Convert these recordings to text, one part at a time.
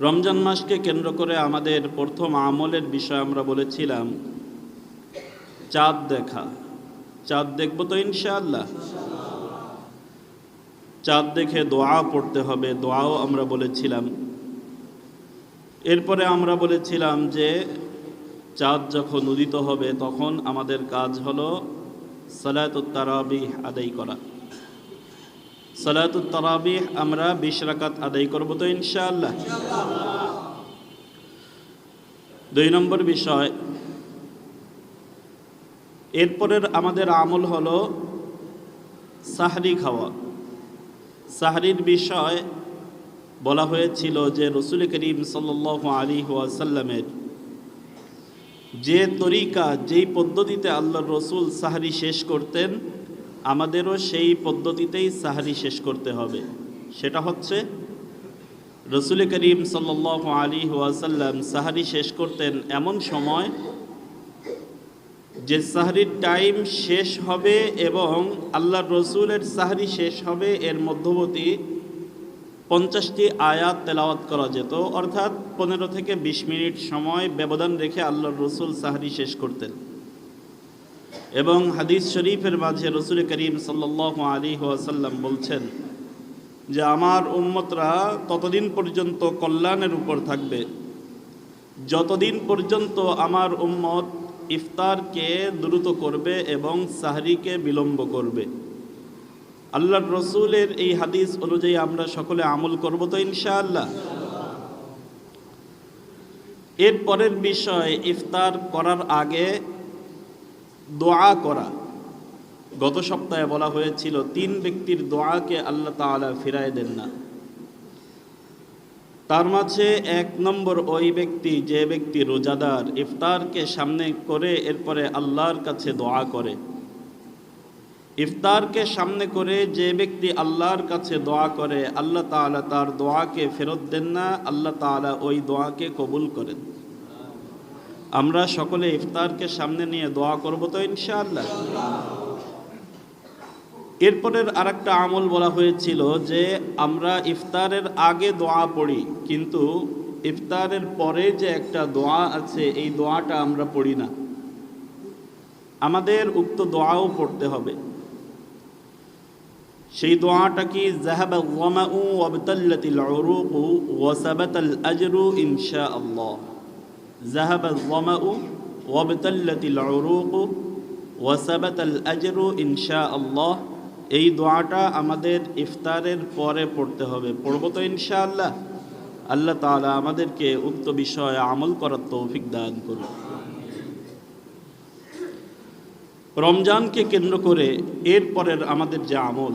রমজান মাসকে কেন্দ্র করে আমাদের প্রথম আমলের বিষয় আমরা বলেছিলাম চাঁদ দেখা। চাঁদ দেখব তো ইনশাআল্লাহ। চাঁদ দেখে দোয়া পড়তে হবে, দোয়াও আমরা বলেছিলাম। এরপরে আমরা বলেছিলাম যে চাঁদ যখন উদিত হবে তখন আমাদের কাজ হলো সালাতুত তারাবিহ আদায় করা। সালাতুত তারাবিহ আমরা বিশ রাকাত আদায় করব তো ইনশাআল্লাহ। দুই নম্বর বিষয়, এরপরের আমাদের আমল হলো সাহরি খাওয়া। সাহরির বিষয় বলা হয়েছিল যে রসুল করিম সাল আলী ওয়াসাল্লামের যে তরিকা, যেই পদ্ধতিতে আল্লাহ রসুল সাহারি শেষ করতেন আমাদেরও সেই পদ্ধতিতেই সাহারি শেষ করতে হবে। সেটা হচ্ছে, রসুল করিম সাল আলী ওয়াসাল্লাম সাহারি শেষ করতেন এমন সময় যে সাহারির টাইম শেষ হবে এবং আল্লাহ রসুলের সাহারি শেষ হবে, এর মধ্যবর্তী পঞ্চাশটি আয়াত তেলাওয়াত করা যেত। অর্থাৎ পনেরো থেকে বিশ মিনিট সময় ব্যবধান রেখে আল্লাহর রসুল সাহারি শেষ করতেন। এবং হাদিস শরীফের মাঝে রসুল করিম সাল্লাহ আলী ওয়াসাল্লাম বলছেন যে আমার উম্মতরা ততদিন পর্যন্ত কল্যাণের উপর থাকবে। যতদিন পর্যন্ত আমার উম্মত ইফতারকে দ্রুত করবে এবং সাহরিকে বিলম্ব করবে। আল্লাহ রসুলের এই হাদিস অনুযায়ী আমরা সকলে আমল করব তো ইনশাআল্লাহ। এর পরের বিষয় ইফতার করার আগে দোয়া করা। গত সপ্তাহে বলা হয়েছিল, তিন ব্যক্তির দোয়াকে আল্লাহ তাআলা ফিরায় দেন না। তার মাঝে এক নম্বর ওই ব্যক্তি, যে ব্যক্তি রোজাদার, ইফতারকে সামনে করে এরপরে আল্লাহর কাছে দোয়া করে। ইফতারকে সামনে করে যে ব্যক্তি আল্লাহর কাছে দোয়া করে, আল্লাহ তাআলা তার দোয়াকে ফেরত দেন না, আল্লাহ তাআলা ওই দোয়াকে কবুল করেন। আমরা সকলে ইফতারকে সামনে নিয়ে দোয়া করব তো ইনশাআল্লাহ। এরপরের আর একটা আমল বলা হয়েছিল যে আমরা ইফতারের আগে দোয়া পড়ি, কিন্তু ইফতারের পরে যে একটা দোয়া আছে, এই দোয়াটা আমরা পড়ি না। আমাদের উক্ত দোয়াও পড়তে হবে। সেই দোয়াটা কি জাহাবা ওয়ামাউ ওয়াবতাল্লাতিল উরুকু ওয়াসাবাতাল আজরু ইনশাআল্লাহ জাহাবা ওয়ামাউ ওয়াবতাল্লাতিল উরুকু ওয়াসাবাতাল আজরু ইনশাআল্লাহ এই দোয়াটা আমাদের ইফতারের পরে পড়তে হবে। পড়ব তো ইনশাআল্লাহ। আল্লাহ তাআলা আমাদেরকে উক্ত বিষয়ে আমল করার তৌফিক দান করুন। রমজানকে কেন্দ্র করে এরপরের আমাদের যে আমল,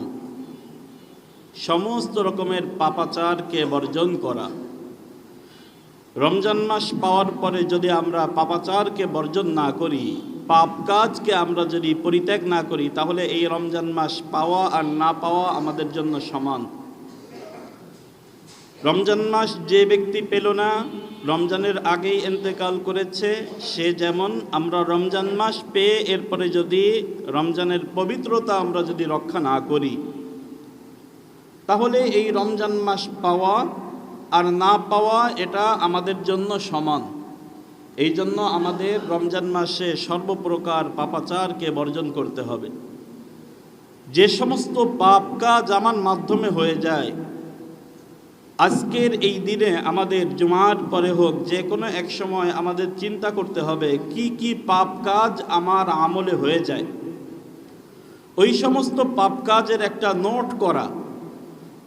সমস্ত রকমের পাপাচারকে বর্জন করা রমজান মাস পাওয়ার পরে যদি আমরা পাপাচারকে বর্জন না করি, পাপ কাজকে আমরা যদি পরিত্যাগ না করি, তাহলে এই রমজান মাস পাওয়া আর না পাওয়া আমাদের জন্য সমান। রমজান মাস যে ব্যক্তি পেল না, রমজানের আগেই এন্তেকাল করেছে, সে যেমন আমরা রমজান মাস পেয়ে এরপরে যদি রমজানের পবিত্রতা আমরা যদি রক্ষা না করি, তাহলে এই রমজান মাস পাওয়া আর না পাওয়া এটা আমাদের জন্য সমান। এই জন্য আমাদের রমজান মাসে সর্বপ্রকার পাপাচারকে বর্জন করতে হবে। যে সমস্ত পাপ কাজ আমার মাধ্যমে হয়ে যায়, আজকের এই দিনে আমাদের জুমার পরে হোক, যে কোনো এক সময় আমাদের চিন্তা করতে হবে, কি কি পাপ কাজ আমার আমলে হয়ে যায়। ওই সমস্ত পাপ কাজের একটা নোট করা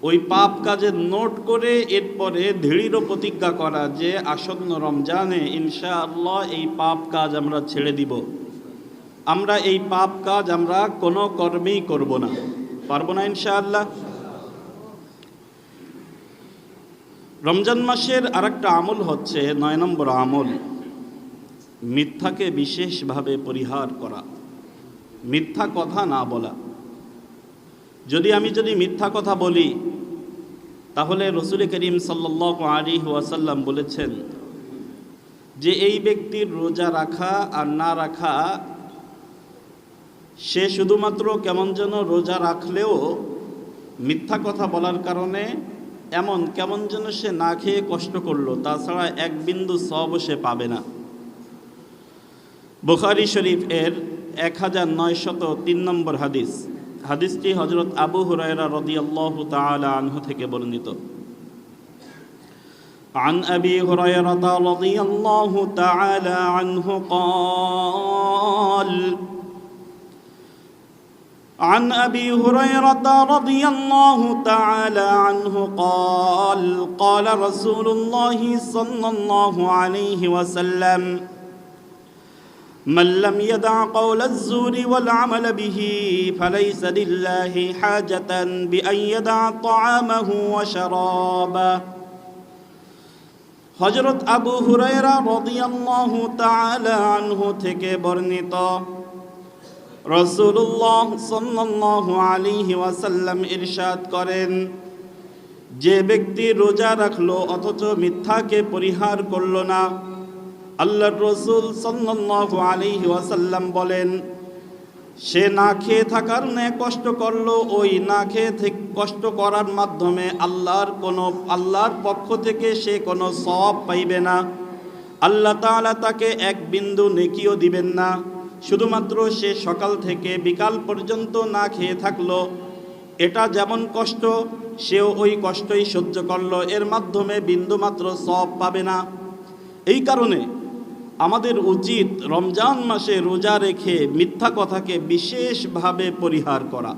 ওই পাপ কাজের নোট করে এরপরে দৃঢ় প্রতিজ্ঞা করা যে আসন্ন রমজানে ইনশাআল্লাহ এই পাপ কাজ আমরা ছেড়ে দিব। আমরা এই পাপ কাজ আমরা কোনো কর্মেই করব না। পারব না ইনশাআল্লাহ? রমজান মাসের আরেকটা আমল হচ্ছে নয় নম্বর আমল, মিথ্যাকে বিশেষভাবে পরিহার করা। মিথ্যা কথা না বলা। যদি আমি যদি মিথ্যা কথা বলি তাহলে রসুল করিম সাল্লাহ আলী ওয়াসাল্লাম বলেছেন যে এই ব্যক্তির রোজা রাখা আর না রাখা, সে শুধুমাত্র কেমন যেন রোজা রাখলেও মিথ্যা কথা বলার কারণে এমন কেমন যেন সে না খেয়ে কষ্ট করল, তাছাড়া এক বিন্দু সব সে পাবে না। বুখারি শরীফ এর এক হাজার নয়শত তিন নম্বর হাদিস। হাদিসটি হজরত আবু হুরায়রা রদিয়াল্লাহু তাআলা আনহু থেকে বর্ণিত عن ابي هريره رضي الله تعالى عنه قال عن ابي هريره رضي الله تعالى عنه قال قال رسول الله صلى الله عليه وسلم من لم يدع قول الزور والعمل به فليس لله حاجه بان يدع طعامه وشرابه হজরত আবু হুরায়রা রদিয়াল্লাহু তাআলা আনহু থেকে বর্ণিত রসুল্লাহ সাল্লাল্লাহু আলাইহি ওয়াসাল্লাম ইরশাদ করেন যে ব্যক্তি রোজা রাখলো অথচ মিথ্যাকে পরিহার করলো না আল্লাহর রসুল সাল্লাল্লাহু আলাইহি ওয়াসাল্লাম বলেন, সে না খেয়ে থাকার নে কষ্ট করল, ওই না খেয়ে থেকে কষ্ট করার মাধ্যমে আল্লাহর কোনো, আল্লাহর পক্ষ থেকে সে কোনো সব পাইবে না। আল্লাহ তাআলা তাকে এক বিন্দু নেকিও দিবেন না। শুধুমাত্র সে সকাল থেকে বিকাল পর্যন্ত না খেয়ে থাকল। এটা যেমন কষ্ট, সেও ওই কষ্টই সহ্য করল। এর মাধ্যমে বিন্দুমাত্র সব পাবে না। এই কারণে আমাদের উচিত রমজান মাসে রোজা রেখে মিথ্যা কথাকে বিশেষভাবে পরিহার করা।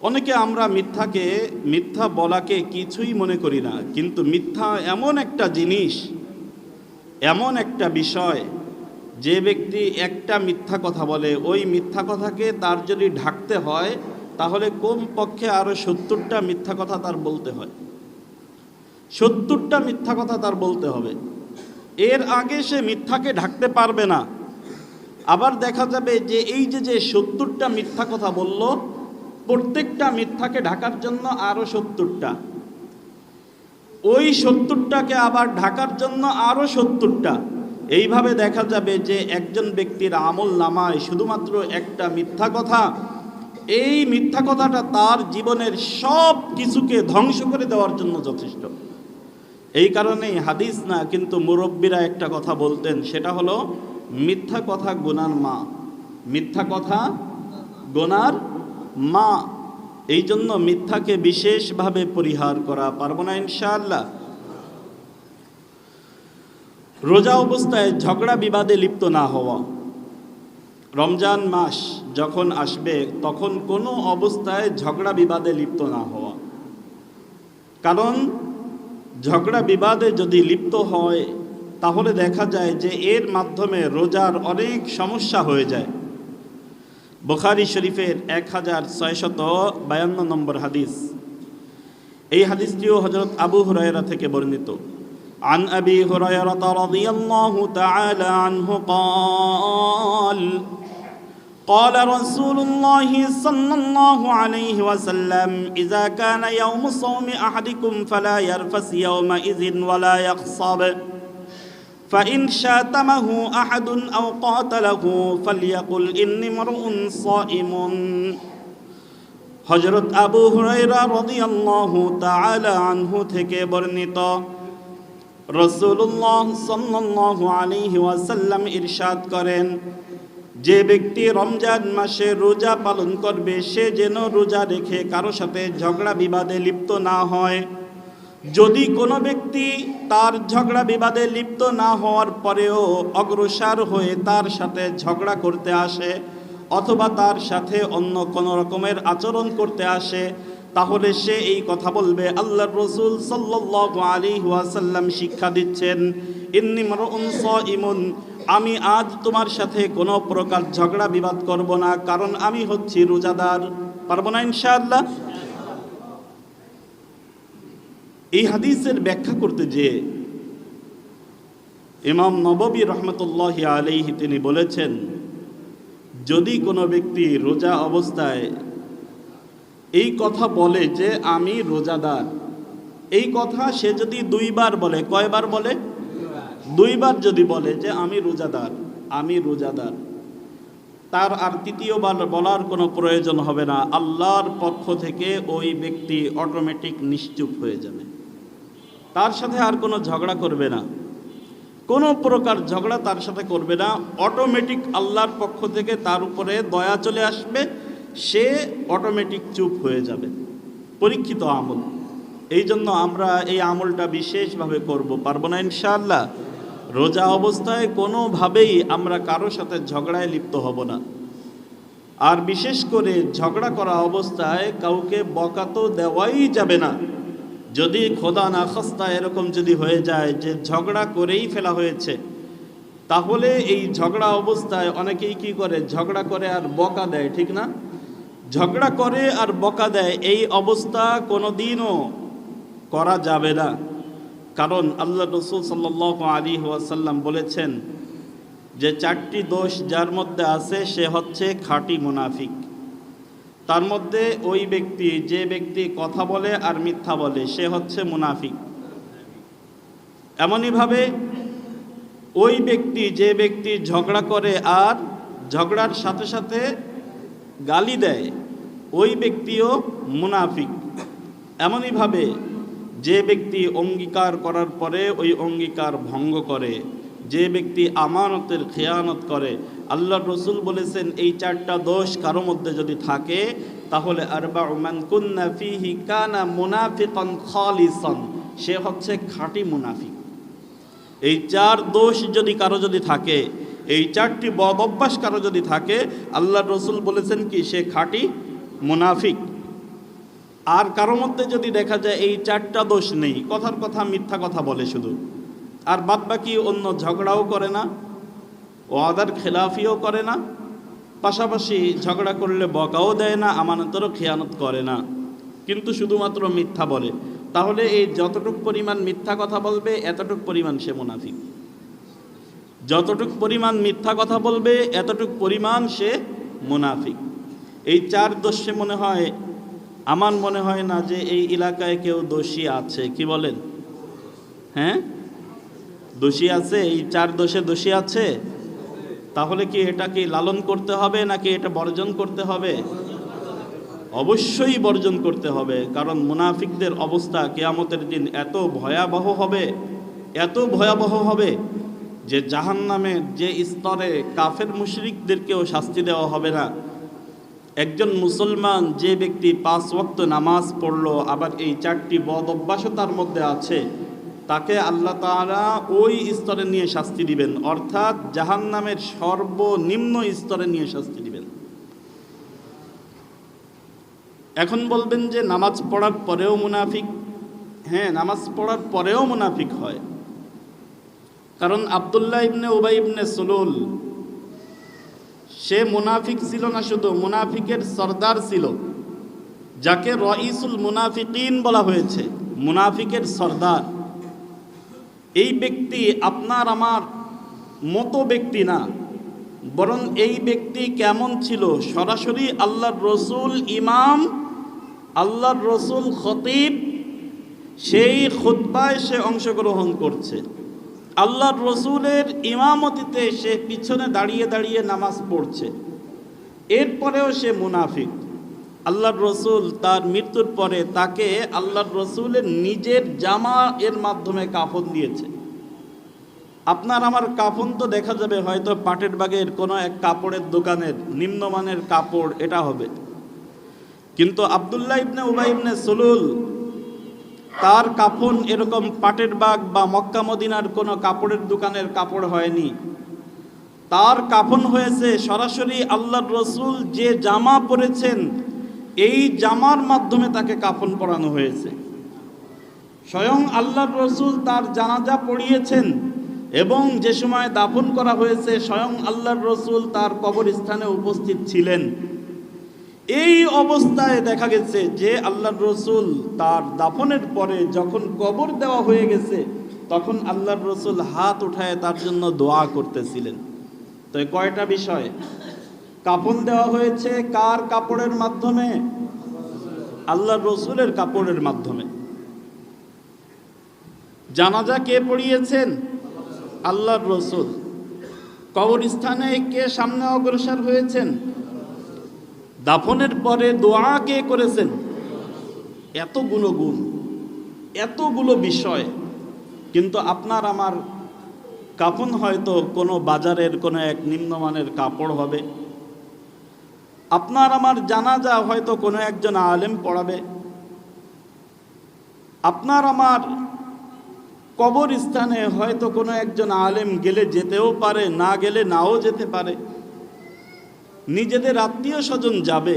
অনেকে আমরা মিথ্যাকে, মিথ্যা বলাকে কিছুই মনে করি না, কিন্তু মিথ্যা এমন একটা জিনিস, এমন একটা বিষয়, যে ব্যক্তি একটা মিথ্যা কথা বলে, ওই মিথ্যা কথাকে তার যদি ঢাকতে হয়, তাহলে কম পক্ষে আরও সত্তরটা মিথ্যা কথা তার বলতে হয়? সত্তরটা মিথ্যা কথা তার বলতে হবে। এর আগে সে মিথ্যাকে ঢাকতে পারবে না। আবার দেখা যাবে যে এই যে যে সত্তরটা মিথ্যা কথা বলল, প্রত্যেকটা মিথ্যাকে ঢাকার জন্য আরও সত্তরটা। ওই সত্তরটাকে আবার ঢাকার জন্য আরও সত্তরটা। এইভাবে দেখা যাবে যে একজন ব্যক্তির আমল নামায় শুধুমাত্র একটা মিথ্যা কথা। এই মিথ্যা কথাটা তার জীবনের সব কিছুকে ধ্বংস করে দেওয়ার জন্য যথেষ্ট। এই কারণেই হাদিস না, কিন্তু মুরব্বীরা একটা কথা বলতেন, সেটা হলো, মিথ্যা কথা গোনার মা, মিথ্যা কথা গোনার মা। এই জন্য মিথ্যাকে বিশেষভাবে পরিহার করা, পারব না ইনশাআল্লাহ? রোজা অবস্থায় ঝগড়া বিবাদে লিপ্ত না হওয়া। রমজান মাস যখন আসবে, তখন কোনো অবস্থায় ঝগড়া বিবাদে লিপ্ত না হওয়া। কারণ ঝগড়া বিবাদে যদি লিপ্ত হয় তাহলে দেখা যায় যে এর মাধ্যমে রোজার অনেক সমস্যা হয়ে যায় বুখারি শরীফের এক হাজার ছয়শত বায়ান্ন নম্বর হাদিস এই হাদিসটিও হজরত আবু হুরায়রা থেকে বর্ণিত عن ابي هريره رضي الله تعالى عنه قال قال رسول الله صلى الله عليه وسلم اذا كان يوم صوم احدكم فلا يرفس يومئذ ولا يخصب فان شاتمه احد او قاتله فليقل اني امرؤ صائم হজরত আবু হুরাইরা রদিয়াল্লাহু তাআলা আনহু থেকে বর্ণিত রসুল্লাহ সাল্লাল্লাহু আলাইহি ওয়াসাল্লাম ইরশাদ করেন যে ব্যক্তি রমজান মাসে রোজা পালন করবে, সে যেন রোজা রেখে কারও সাথে ঝগড়া বিবাদে লিপ্ত না হয়। যদি কোনো ব্যক্তি তার ঝগড়া বিবাদে লিপ্ত না হওয়ার পরেও অগ্রসর হয়ে তার সাথে ঝগড়া করতে আসে অথবা তার সাথে অন্য কোনো রকমের আচরণ করতে আসে, তাহলে সে এই কথা বলবে, আল্লাহর রসুল সাল্লাল্লাহু আলাইহি ওয়াসাল্লাম শিক্ষা দিচ্ছেন সাইমুন আমি আজ তোমার সাথে কোনো প্রকার ঝগড়া বিবাদ করব না, কারণ আমি হচ্ছি রোজাদার। পারব না ইনশাআল্লাহ? এই হাদিসের ব্যাখ্যা করতে যে ইমাম নববী রহমতুল্লাহ আলাইহি তিনি বলেছেন, যদি কোনো ব্যক্তি রোজা অবস্থায় এই কথা বলে যে আমি রোজাদার, এই কথা সে যদি দুইবার বলে, কয়বার বলে? দুইবার যদি বলে যে আমি রোজাদার আমি রোজাদার, তার আর তৃতীয়বার বলার কোনো প্রয়োজন হবে না। আল্লাহর পক্ষ থেকে ওই ব্যক্তি অটোমেটিক নিশ্চুপ হয়ে যাবে। তার সাথে আর কোনো ঝগড়া করবে না। কোনো প্রকার ঝগড়া তার সাথে করবে না। অটোমেটিক আল্লাহর পক্ষ থেকে তার উপরে দয়া চলে আসবে। সে অটোমেটিক চুপ হয়ে যাবে। পরীক্ষিত আমল। এই জন্য আমরা এই আমলটা বিশেষভাবে করব। পারব না ইনশাআল্লাহ? রোজা অবস্থায় কোনোভাবেই আমরা কারও সাথে ঝগড়ায় লিপ্ত হব না। আর বিশেষ করে ঝগড়া করা অবস্থায় কাউকে বকা তো দেওয়াই যাবে না। যদি খোদা না খস্তা এরকম যদি হয়ে যায় যে ঝগড়া করেই ফেলা হয়েছে, তাহলে এই ঝগড়া অবস্থায় অনেকেই কি করে? ঝগড়া করে আর বকা দেয়, ঠিক না? ঝগড়া করে আর বকা দেয়, এই অবস্থা কোনোদিনও করা যাবে না। কারণ আল্লাহ রসুল সাল্লাহ আলী ওয়াসাল্লাম বলেছেন যে চারটি দোষ যার মধ্যে আছে, সে হচ্ছে খাঁটি মুনাফিক। তার মধ্যে ওই ব্যক্তি, যে ব্যক্তি কথা বলে আর মিথ্যা বলে, সে হচ্ছে মুনাফিক। এমনইভাবে ওই ব্যক্তি, যে ব্যক্তি ঝগড়া করে আর ঝগড়ার সাথে সাথে গালি দেয়, ওই ব্যক্তিও মুনাফিক। এমনইভাবে যে ব্যক্তি অঙ্গীকার করার পরে ওই অঙ্গীকার ভঙ্গ করে, যে ব্যক্তি আমানতের খেয়ানত করে আল্লাহ রসুল বলেছেন, এই চারটা দোষ কারও মধ্যে যদি থাকে, তাহলে আরবা মান কুন্না ফিহি কানা মুনাফিকান সে হচ্ছে খাঁটি মুনাফিক। এই চার দোষ যদি কারও যদি থাকে, এই চারটি বদ অভ্যাস কারও যদি থাকে আল্লাহ রসুল বলেছেন কি, সে খাঁটি মুনাফিক। আর কারও মধ্যে যদি দেখা যায় এই চারটা দোষ নেই, কথার কথা মিথ্যা কথা বলে শুধু। আর বাদ বাকি অন্য ঝগড়াও করে না, ওয়াদার খেলাফিও করে না, পাশাপাশি ঝগড়া করলে বকাও দেয় না, আমানতেরও খেয়ানত করে না। কিন্তু শুধুমাত্র মিথ্যা বলে। তাহলে এই যতটুক পরিমাণ মিথ্যা কথা বলবে, এতটুক পরিমাণ সে মুনাফিক। যতটুক পরিমাণ মিথ্যা কথা বলবে, এতটুক পরিমাণ সে মুনাফিক। এই চার দোষে মনে হয় আমার মনে হয় না যে এই এলাকায় কেউ দোষী আছে। কি বলেন? হ্যাঁ? দোষী আছে? এই চার দোষে দোষী আছে? তাহলে কি এটা কি লালন করতে হবে নাকি এটা বর্জন করতে হবে? অবশ্যই বর্জন করতে হবে, কারণ মুনাফিকদের অবস্থা কেয়ামতের দিন এত ভয়াবহ হবে, এত ভয়াবহ হবে যে জাহান নামের যে স্তরে কাফের মুশরিকদেরকেও শাস্তি দেওয়া হবে না। একজন মুসলমান যে ব্যক্তি পাঁচ ওয়াক্ত নামাজ পড়ল, আবার এই চারটি বদ অভ্যাসও তার মধ্যে আছে, তাকে আল্লাহ তাআলা ওই স্তরে নিয়ে শাস্তি দিবেন। অর্থাৎ জাহান নামের সর্বনিম্ন স্তরে নিয়ে শাস্তি দিবেন। এখন বলবেন যে নামাজ পড়ার পরেও মুনাফিক হ্যাঁ নামাজ পড়ার পরেও মুনাফিক হয়। কারণ আবদুল্লাহ ইবনে উবাই ইবনে সুলুল সে মুনাফিক ছিল না শুধু, মুনাফিকের সর্দার ছিল, যাকে রইসুল মুনাফিকিন বলা হয়েছে, মুনাফিকের সর্দার। এই ব্যক্তি আপনার আমার মতো ব্যক্তি না, বরং এই ব্যক্তি কেমন ছিল? সরাসরি আল্লাহর রসুল ইমাম, আল্লাহর রসুল খতিব, সেই খুতবায় সে অংশগ্রহণ করছে। আল্লাহর রসুলের ইমামতিতে সে পিছনে দাঁড়িয়ে দাঁড়িয়ে নামাজ পড়ছে। এরপরেও সে মুনাফিক। আল্লাহর রসুল তার মৃত্যুর পরে তাকে আল্লাহর রসুলের নিজের জামা এর মাধ্যমে কাফন দিয়েছে। আপনার আমার কাফন তো দেখা যাবে হয়তো পাটের বাগের কোনো এক কাপড়ের দোকানের, নিম্নমানের কাপড়, এটা হবে। কিন্তু আবদুল্লাহ ইবনে উবাই ইবনে সুলুল তার কাফন এরকম পাটের বাগ বা মক্কা মদিনার কোনো কাপড়ের দোকানের কাপড় হয়নি। তার কাফন হয়েছে সরাসরি আল্লাহর রসুল যে জামা পরেছেন, এই জামার মাধ্যমে তাকে কাফন পরানো হয়েছে। স্বয়ং আল্লাহর রসুল তার জানাজা পড়িয়েছেন এবং যে সময় দাফন করা হয়েছে, স্বয়ং আল্লাহর রসুল তার কবরস্থানে উপস্থিত ছিলেন। এই অবস্থায় দেখা গেছে যে আল্লাহর রসুল তার দাফনের পরে যখন কবর দেওয়া হয়ে গেছে, তখন আল্লাহর রসুল হাত উঠায় তার জন্য দোয়া করতেছিলেন। তো কয়টা বিষয়? কাপড় দেওয়া হয়েছে কার কাপড়ের মাধ্যমে? আল্লাহর রসুলের কাপড়ের মাধ্যমে। জানাজা কে পড়িয়েছেন? আল্লাহর রসুল। কবরস্থানে কে সামনে অগ্রসর হয়েছেন? দাফনের পরে দোয়া কে করেছেন? এতগুলো গুণ, এতগুলো বিষয়, কিন্তু আপনার আমার কাফন হয়তো কোনো বাজারের কোনো এক নিম্নমানের কাপড় হবে। আপনার আমার জানাজা হয়তো কোনো একজন আলেম পড়াবে। আপনার আমার কবরস্থানে হয়তো কোনো একজন আলেম গেলে যেতেও পারে, না গেলে নাও যেতে পারে। নিজেদের আত্মীয় স্বজন যাবে।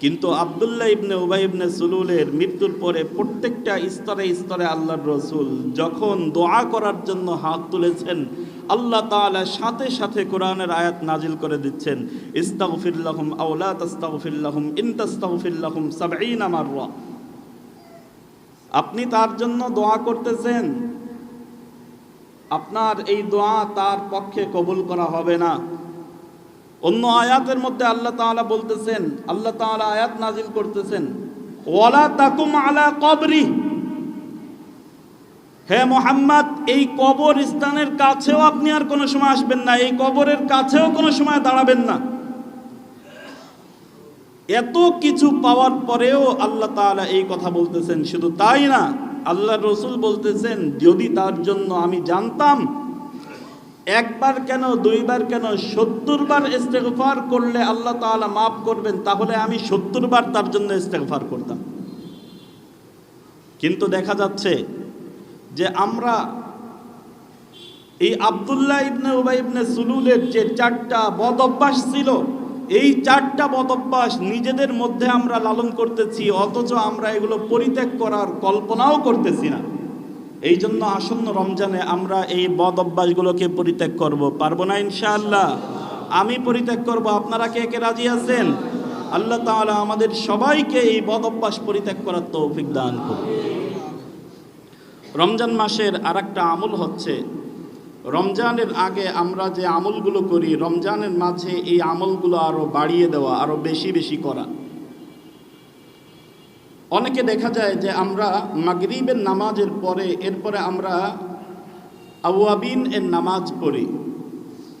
কিন্তু আবদুল্লাহ ইবনে উবাই ইবনে সুলুলের মৃত্যুর পরে প্রত্যেকটা স্তরে স্তরে আল্লাহর রসুল যখন দোয়া করার জন্য হাত তুলেছেন, আল্লাহ তাআলা সাথে সাথে কোরআনের আয়াত নাজিল করে দিচ্ছেন ইস্তাগফিরলাহুম আওলা তাস্তাগফিরলাহুম ইন তাস্তাগফিরলাহুম সাবঈনা মাররা। আপনি তার জন্য দোয়া করতেছেন, আপনার এই দোয়া তার পক্ষে কবুল করা হবে না। অন্য আয়াতের মধ্যে আল্লাহ তাআলা বলতেছেন, আল্লাহ তাআলা আয়াত নাজিল করতেছেন, ওয়ালা তাকুম আলা কবরি। হে মোহাম্মদ, এই কবর স্থানের কাছেও আপনি আর কোনো সময় আসবেন না, এই কবরের কাছেও কোনো সময় দাঁড়াবেন না। এত কিছু পাওয়ার পরেও আল্লাহ তাআলা এই কথা বলতেছেন, শুধু তাই না আল্লাহ রসুল বলতেছেন, যদি তার জন্য আমি জানতাম একবার কেন, দুইবার কেন সত্তর বার ইস্তেগফার করলে আল্লাহ তাআলা মাফ করবেন, তাহলে আমি সত্তর বার তার জন্য ইস্তেগফার করতাম। কিন্তু দেখা যাচ্ছে যে আমরা এই আব্দুল্লাহ ইবনে উবাই ইবনে সুলুলের যে চারটা বদ অভ্যাস ছিল, এই চারটা বদ অভ্যাস নিজেদের মধ্যে আমরা লালন করতেছি, অথচ আমরা এগুলো পরিত্যাগ করার কল্পনাও করতেছি না। এই জন্য আসন্ন রমজানে আমরা এই বদ অভ্যাসগুলোকে পরিত্যাগ করব। পারব না ইনশাআল্লাহ? আমি পরিত্যাগ করব। আপনারা কে কে রাজি আছেন? আল্লাহ তাহলে আমাদের সবাইকে এই বদ অভ্যাস পরিত্যাগ করার তৌফিক দান করুন। রমজান মাসের আর একটা আমল হচ্ছে, রমজানের আগে আমরা যে আমলগুলো করি, রমজানের মাঝে এই আমলগুলো আরও বাড়িয়ে দেওয়া আরও বেশি বেশি করা। অনেকে দেখা যায় যে আমরা মাগরিবের নামাজের পরে, এরপরে আমরা আওয়াবিন এর নামাজ পড়ি।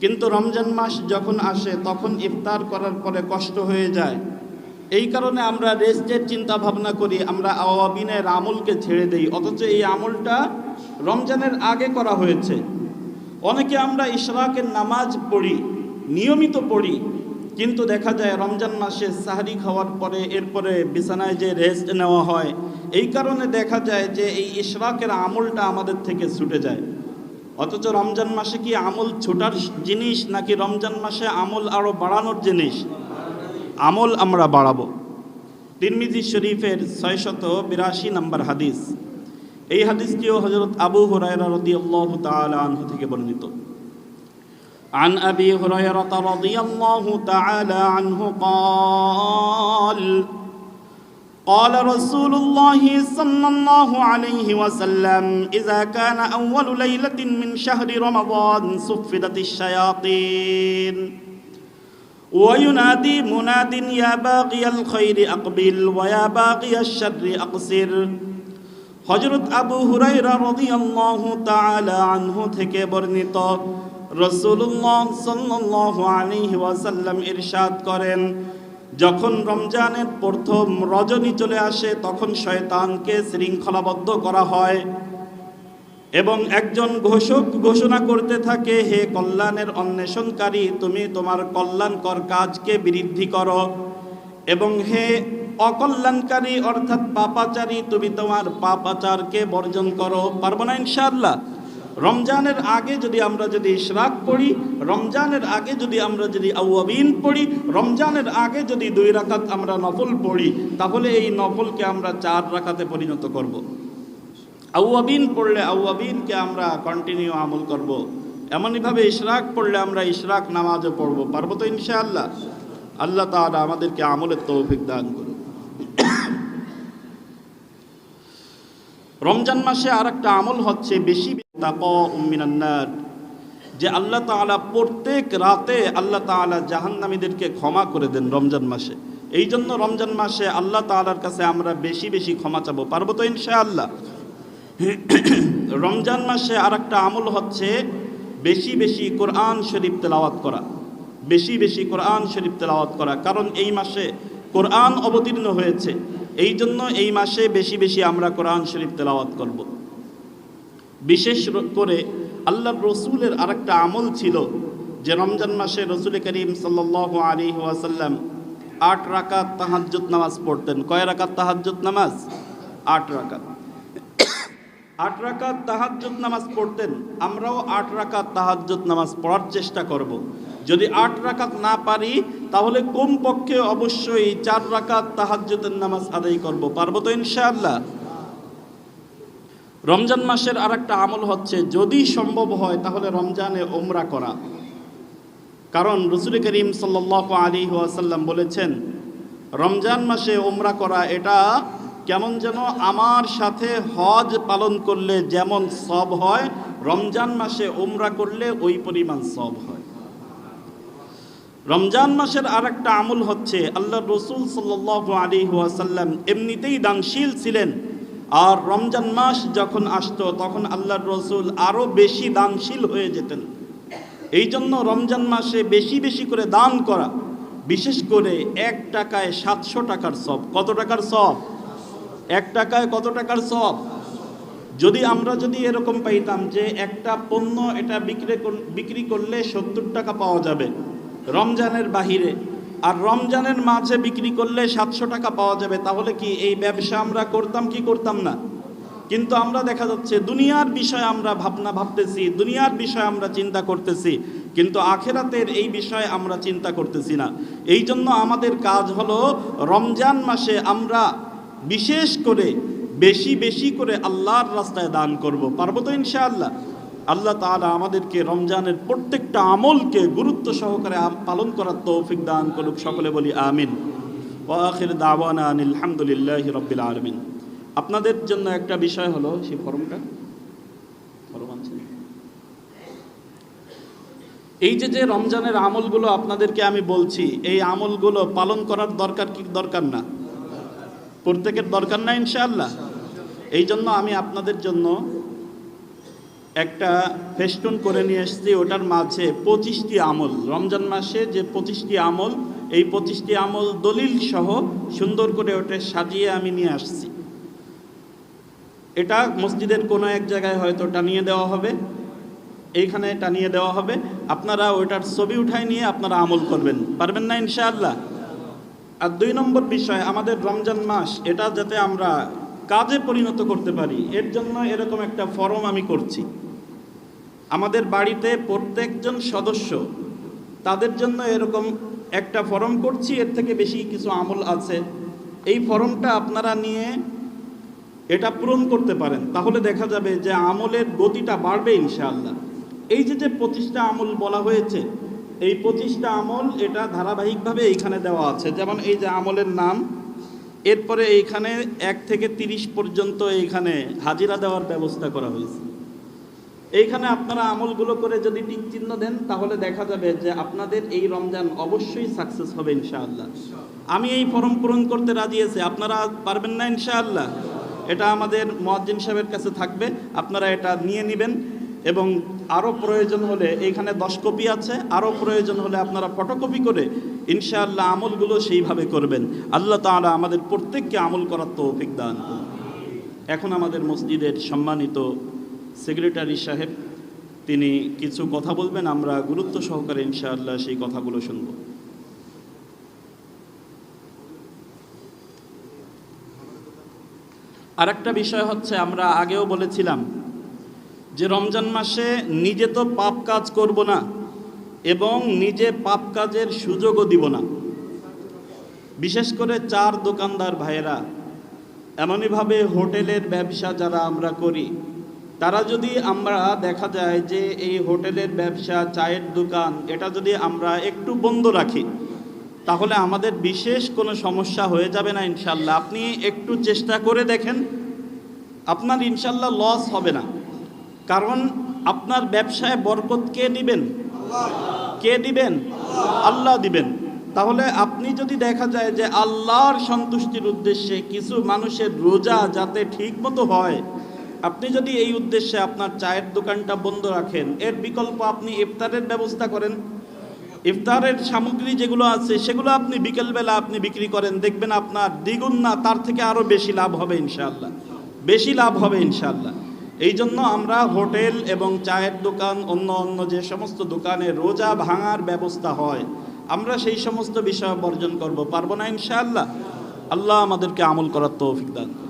কিন্তু রমজান মাস যখন আসে, তখন ইফতার করার পরে কষ্ট হয়ে যায়। এই কারণে আমরা রেস্টের চিন্তা ভাবনা করি, আমরা আওয়াবিনের আমলকে ছেড়ে দেই। অথচ এই আমলটা রমজানের আগে করা হয়েছে। অনেকে আমরা ইশরাকের নামাজ পড়ি, নিয়মিত পড়ি কিন্তু দেখা যায় রমজান মাসে সাহারি খাওয়ার পরে এরপরে বিছানায় যে রেস্ট নেওয়া হয়, এই কারণে দেখা যায় যে এই ইশরাকের আমলটা আমাদের থেকে ছুটে যায়। অথচ রমজান মাসে কি আমল ছোটার জিনিস, নাকি রমজান মাসে আমল আরও বাড়ানোর জিনিস? আমল আমরা বাড়াবো। তিরমিজি শরীফের ছয়শত বিরাশি নম্বর হাদিস। এই হাদিসটিও হজরত আবু হুরায়রা রাদিয়াল্লাহু তাআলা আনহু থেকে বর্ণিত। عن أبي هريرة رضي الله تعالى عنه قال قال رسول الله صلى الله عليه وسلم إذا كان أول ليلة من شهر رمضان صفدت الشياطين وينادي مناد يا باقي الخير أقبل ويا باقي الشر أقصر হজরত আবু হুরাইরা রাদিয়াল্লাহু তাআলা আনহু থেকে বর্ণিত রাসূলুল্লাহ সাল্লাল্লাহু আলাইহি ওয়াসাল্লাম ইরশাদ করেন, যখন রমজানের প্রথম রজনী চলে আসে, তখন শয়তানকে শৃঙ্খলাবদ্ধ করা হয় এবং একজন ঘোষক ঘোষণা করতে থাকে, হে কল্যাণের অন্বেষণকারী, তুমি তোমার কল্যাণকর কাজকে বৃদ্ধি করো এবং হে অকল্যাণকারী, অর্থাৎ পাপাচারী, তুমি তোমার পাপাচারকে বর্জন করো। পারব না ইনশাআল্লাহ? রমজানের আগে যদি আমরা যদি ইশরাক পড়ি, রমজানের আগে যদি আমরা যদি আউয়াবিন পড়ি, রমজানের আগে যদি দুই রাকাত আমরা নফল পড়ি, তাহলে এই নফলকে আমরা চার রাকাতে পরিণত করব। আউয়াবিন পড়লে আউয়াবিনকে আমরা কন্টিনিউ আমল করব। এমনইভাবে ইশরাক পড়লে আমরা ইশরাক নামাজও পড়ব, পারব তো ইনশাআল্লাহ আল্লাহ তাআলা আমাদেরকে আমলের তৌফিক দান করুন রমজান মাসে আর একটা আমল হচ্ছে বেশি মিনান্নার যে আল্লাহ তাআলা প্রত্যেক রাতে আল্লাহ তাআলা জাহান্নামীদেরকে ক্ষমা করে দেন রমজান মাসে। এই জন্য রমজান মাসে আল্লাহ তাআলার কাছে আমরা বেশি বেশি ক্ষমা চাবো। পারব তো ইনশাআল্লাহ? রমজান মাসে আর একটা আমল হচ্ছে বেশি বেশি কোরআন শরীফ তেলাওয়াত করা। বেশি বেশি কোরআন শরীফ তেলাওয়াত করা। কারণ এই মাসে কোরআন অবতীর্ণ হয়েছে। এই জন্য এই মাসে বেশি বেশি আমরা কোরআন শরীফ তেলাওয়াত করব। বিশেষ করে আল্লাহ রসুলের আরেকটা আমল ছিল যে রমজান মাসে রসুল করিম সাল্লাহ আলী ওয়াসাল্লাম আট রাকাত তাহাজ্জুত নামাজ পড়তেন। কয় রাকাত তাহাজ্জুত নামাজ? আট রাকাত। আট রাকাত তাহাজ্জুদ নামাজ পড়তেন, আমরাও আট রাকাত তাহাজ্জুদ নামাজ পড়ার চেষ্টা করব। যদি আট রাকাত না পারি, তাহলে কমপক্ষে অবশ্যই চার রাকাত তাহাজ্জুদের নামাজ আদায় করব। পারব তো ইনশাআল্লাহ? রমজান মাসের আর একটা আমল হচ্ছে, যদি সম্ভব হয়, তাহলে রমজানে ওমরা করা। কারণ রসুল করিম সাল্লাহ আলী ওয়াসাল্লাম বলেছেন, রমজান মাসে ওমরা করা এটা কেমন যেন আমার সাথে হজ পালন করলে যেমন সব হয়, রমজান মাসে ওমরা করলে ওই পরিমাণ সব হয়। রমজান মাসের আর একটা আমল হচ্ছে, আল্লাহ রসুল সাল্লাহ আলী ওয়াসাল্লাম এমনিতেই দানশীল ছিলেন। আর রমজান মাস যখন আসতো, তখন আল্লাহর রসুল আরও বেশি দানশীল হয়ে যেতেন। এই জন্য রমজান মাসে বেশি বেশি করে দান করা, বিশেষ করে এক টাকায় সাতশো টাকার সব। কত টাকার সব? এক টাকায় কত টাকার সব? যদি আমরা যদি এরকম পাইতাম যে একটা পণ্য এটা বিক্রি কর- বিক্রি করলে সত্তর টাকা পাওয়া যাবে রমজানের বাহিরে, আর রমজানের মাঝে বিক্রি করলে সাতশো টাকা পাওয়া যাবে, তাহলে কি এই ব্যবসা আমরা করতাম কি করতাম না? কিন্তু আমরা দেখা যাচ্ছে দুনিয়ার বিষয়ে আমরা ভাবনা ভাবতেছি, দুনিয়ার বিষয়ে আমরা চিন্তা করতেছি, কিন্তু আখেরাতের এই বিষয়ে আমরা চিন্তা করতেছি না। এই জন্য আমাদের কাজ হলো রমজান মাসে আমরা বিশেষ করে বেশি বেশি করে আল্লাহর রাস্তায় দান করব। পারব তো ইনশাআল্লাহ? আল্লাহ তাআলা আমাদেরকে রমজানের প্রত্যেকটা আমলকে গুরুত্ব সহকারে পালন করার তৌফিক দান করুক। সকলে বলি আমিন। ওয়া আখির দাওয়ানা আনিল হামদুলিল্লাহি রাব্বিল আলামিন। আপনাদের জন্য একটা বিষয় হলো, সেই ফর্মটা? এই যে যে রমজানের আমলগুলো আপনাদেরকে আমি বলছি, এই আমলগুলো পালন করার দরকার কি দরকার না? প্রত্যেকের দরকার না ইনশাআল্লাহ। এই জন্য আমি আপনাদের জন্য একটা ফেস্টুন করে নিয়ে এসেছি, ওটার মাঝে পঁচিশটি আমল। রমজান মাসে যে পঁচিশটি আমল, এই পঁচিশটি আমল দলিল সহ সুন্দর করে ওটা সাজিয়ে আমি নিয়ে আসছি। এটা মসজিদের কোনো এক জায়গায় হয়তো টানিয়ে দেওয়া হবে, এইখানে টানিয়ে দেওয়া হবে। আপনারা ওইটার ছবি উঠায় নিয়ে আপনারা আমল করবেন। পারবেন না ইনশাআল্লাহ? আর দুই নম্বর বিষয়, আমাদের রমজান মাস, এটা যাতে আমরা কাজে পরিণত করতে পারি, এর জন্য এরকম একটা ফরম আমি করছি। আমাদের বাড়িতে প্রত্যেকজন সদস্য, তাদের জন্য এরকম একটা ফরম করছি, এর থেকে বেশি কিছু আমল আছে। এই ফরমটা আপনারা নিয়ে এটা পূরণ করতে পারেন, তাহলে দেখা যাবে যে আমলের গতিটা বাড়বে ইনশাআল্লাহ। এই যে যে পঁচিশটা আমল বলা হয়েছে এই পঁচিশটা আমল এটা ধারাবাহিকভাবে এইখানে দেওয়া আছে। যেমন এই যে আমলের নাম, এরপরে এইখানে এক থেকে তিরিশ পর্যন্ত এইখানে হাজিরা দেওয়ার ব্যবস্থা করা হয়েছে। এইখানে আপনারা আমলগুলো করে যদি টিক চিহ্ন দেন, তাহলে দেখা যাবে যে আপনাদের এই রমজান অবশ্যই সাকসেস হবে ইনশাআল্লাহ। আমি এই ফর্ম পূরণ করতে রাজি আছি। আপনারা পারবেন না ইনশাআল্লাহ? এটা আমাদের মোয়াজ্জিন সাহেবের কাছে থাকবে। আপনারা এটা নিয়ে নেবেন। এবং আরও প্রয়োজন হলে এইখানে দশ কপি আছে আরও প্রয়োজন হলে আপনারা ফটোকপি করে ইনশাআল্লাহ আমলগুলো সেইভাবে করবেন আল্লাহ তাআলা আমাদের প্রত্যেককে আমল করার দান করুন। এখন আমাদের মসজিদের সম্মানিত সেক্রেটারি সাহেব, তিনি কিছু কথা বলবেন, আমরা গুরুত্ব সহকারে ইনশাআল্লাহ সেই কথাগুলো শুনব আর একটা বিষয় হচ্ছে, আমরা আগেও বলেছিলাম যে রমজান মাসে নিজে তো পাপ কাজ করব না এবং নিজে পাপ কাজের সুযোগও দিব না। বিশেষ করে চার দোকানদার ভাইয়েরা, এমনইভাবে হোটেলের ব্যবসা যারা আমরা করি, তারা যদি আমরা দেখা যায় যে এই হোটেলের ব্যবসা, চায়ের দোকান, এটা যদি আমরা একটু বন্ধ রাখি, তাহলে আমাদের বিশেষ কোনো সমস্যা হয়ে যাবে না ইনশাল্লাহ। আপনি একটু চেষ্টা করে দেখেন, আপনার ইনশাল্লাহ লস হবে না। কারণ আপনার ব্যবসায় বরকত কে দিবেন কে দিবেন? আল্লাহ দিবেন। তাহলে আপনি যদি দেখা যায় যে আল্লাহর সন্তুষ্টির উদ্দেশ্যে কিছু মানুষের রোজা যাতে ঠিক মতো হয়, আপনি যদি এই উদ্দেশ্যে আপনার চায়ের দোকানটা বন্ধ রাখেন, এর বিকল্প আপনি ইফতারের ব্যবস্থা করেন। ইফতারের সামগ্রী যেগুলো আছে, সেগুলো আপনি বিকেলবেলা আপনি বিক্রি করেন, দেখবেন আপনার দ্বিগুণ না, তার থেকে আরও বেশি লাভ হবে ইনশাআল্লাহ। বেশি লাভ হবে ইনশাআল্লাহ। এই জন্য আমরা হোটেল এবং চায়ের দোকান, অন্য অন্য যে সমস্ত দোকানে রোজা ভাঙার ব্যবস্থা হয়, আমরা সেই সমস্ত বিষয় বর্জন করব, পারব না ইনশাআল্লাহ আল্লাহ আমাদেরকে আমল করার তৌফিক দান।